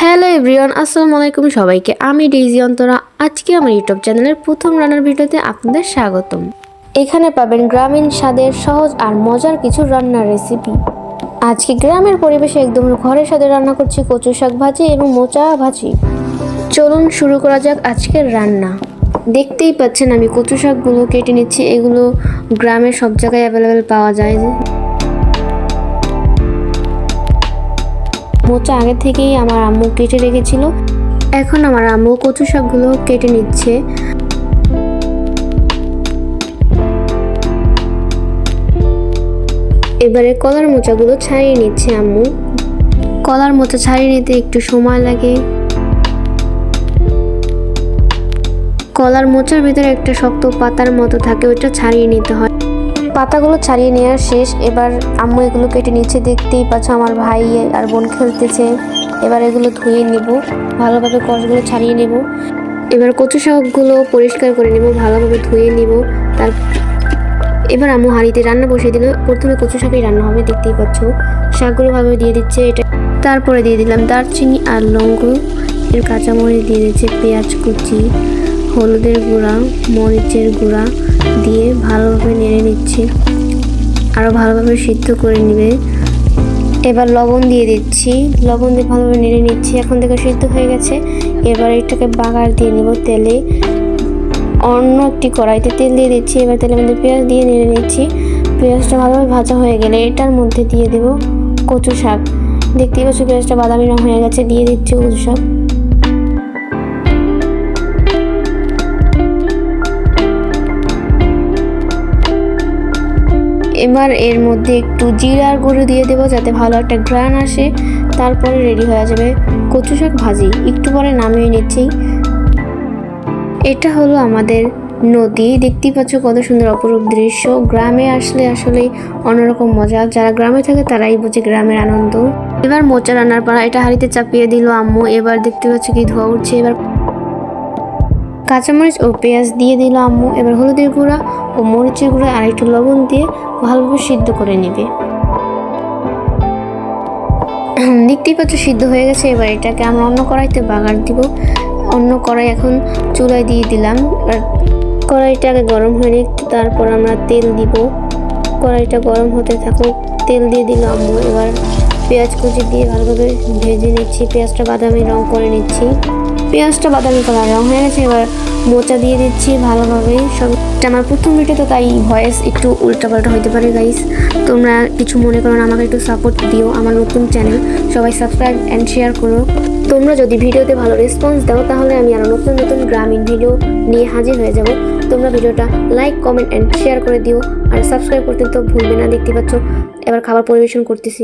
Hello everyone, আসসালামু আলাইকুম সবাইকে। আমি ডেইজি অন্তরা। আজকে আমার ইউটিউব চ্যানেলের প্রথম রান্নার ভিডিওতে আপনাদের স্বাগতম। এখানে পাবেন গ্রামীণ স্বাদের সহজ আর মজার কিছু রান্নার রেসিপি আজকে গ্রামের পরিবেশে একদম ঘরের স্বাদে রান্না করছি কচু শাক ভাজি এবং মোচা ভাজি। চলুন শুরু করা যাক আজকের রান্না। দেখতেই পাচ্ছেন আমি কচু শাকগুলো কেটে নিচ্ছি। এগুলো গ্রামের সব জায়গায় অ্যাভেলেবেল পাওয়া যায়। মোচা আগে থেকেই আমার আম্মু কেটে রেখেছিল। এখন আমার আম্মু কচু শাকগুলো কেটে নিচ্ছে। এবারে কলার মোচাগুলো ছাড়িয়ে নিচ্ছে আম্মু। কলার মোচা ছাড়িয়ে নিতে একটু সময় লাগে। কলার মোচার ভিতরে একটা শক্ত পাতার মতো থাকে, ওইটা ছাড়িয়ে নিতে হয়। পাতাগুলো ছাড়িয়ে নেওয়ার শেষ। এবার আম্মু এগুলো কেটে নিচে দেখতেই পাচ্ছ আমার ভাই আর বোন খেলতেছে। এবার এগুলো ধুয়ে নিব, ভালোভাবে কষগুলো ছাড়িয়ে নেব। এবার কচু শাকগুলো পরিষ্কার করে নেব, ভালোভাবে ধুয়ে নিব। তার এবার আম্মু হাঁড়িতে রান্না বসিয়ে দিল। প্রথমে কচু শাকই রান্না হবে, দেখতেই পাচ্ছ। শাকগুলো ভাবে দিয়ে দিচ্ছে। এটা তারপরে দিয়ে দিলাম দারচিনি আর লঙ্গ, এর কাঁচামরিচ দিয়ে দিচ্ছে পেঁয়াজ কুচি। হলুদের গুঁড়া, মরিচের গুঁড়া দিয়ে ভালোভাবে নেড়ে নিচ্ছি। আরও ভালোভাবে সিদ্ধ করে নেবে। এবার লবণ দিয়ে দিচ্ছি। লবণ দিয়ে ভালোভাবে নেড়ে নিচ্ছি। এখন থেকে সিদ্ধ হয়ে গেছে। এবার এটাকে বাগার দিয়ে নেব তেলে। অন্য একটি কড়াইতে তেল দিয়ে দিচ্ছি। এবার তেলের মধ্যে পেঁয়াজ দিয়ে নেড়ে নিচ্ছি। পেঁয়াজটা ভালোভাবে ভাজা হয়ে গেলে এটার মধ্যে দিয়ে দেব কচু শাক। দেখতেই পাচ্ছ পেঁয়াজটা বাদামি রঙ হয়ে গেছে। দিয়ে দিচ্ছি কচু শাক। এবার এর মধ্যে একটু জিরার গুঁড়ো দিয়ে দেবো যাতে ভালো একটা গ্রান আসে। তারপরে রেডি হয়ে যাবে কচু শাক ভাজি। একটু পরে নামিয়ে নিচ্ছি। এটা হলো আমাদের নদী। দেখতেই পাচ্ছ কত সুন্দর অপরূপ দৃশ্য। গ্রামে আসলে আসলে অন্যরকম মজা। যারা গ্রামে থাকে তারাই বুঝে গ্রামের আনন্দ। এবার মোচা রান্নার পাড়া এটা হাঁড়িতে চাপিয়ে দিল আম্মু। এবার দেখতে পাচ্ছ কি ধোয়া উঠছে। এবার কাঁচামরিচ ও পেঁয়াজ দিয়ে দিল আম্মু। এবার হলুদের গুঁড়া ও মরিচের গুঁড়া আর একটু লবণ দিয়ে ভালোভাবে সিদ্ধ করে নেবে। দেখতেই পাচ্ছ সিদ্ধ হয়ে গেছে। এবার এটাকে আমরা অন্য কড়াইতে বাগার দিব। অন্য কড়াই এখন চুলায় দিয়ে দিলাম। এবার কড়াইটাকে গরম হয়ে তারপর আমরা তেল দিব। কড়াইটা গরম হতে থাকুক, তেল দিয়ে দিলাম আম্মু। এবার পেঁয়াজ কুচি দিয়ে ভালোভাবে ভেজে নিচ্ছি। পেঁয়াজটা বাদামি রং করে নিচ্ছি। পেঁয়াজটা বাদামি কালার রং হয়ে গেছে, এবার মোচা দিয়ে দিচ্ছি ভালোভাবে সব আমার প্রথম ভিডিও তো তাই ভয়েস একটু উল্টাপাল্টা হতে পারে গাইস তোমরা কিছু মনে করো না, আমাকে একটু সাপোর্ট দিও আমার নতুন চ্যানেল সবাই সাবস্ক্রাইব অ্যান্ড শেয়ার করো। তোমরা যদি ভিডিওতে ভালো রেসপন্স দাও, তাহলে আমি আরও নতুন নতুন গ্রামীণ ভিডিও নিয়ে হাজির হয়ে যাব। তোমরা ভিডিওটা লাইক কমেন্ট অ্যান্ড শেয়ার করে দিও। আর সাবস্ক্রাইব করতে তো ভুলবে না, দেখতে পাচ্ছ? এবার খাবার পরিবেশন করতেছি।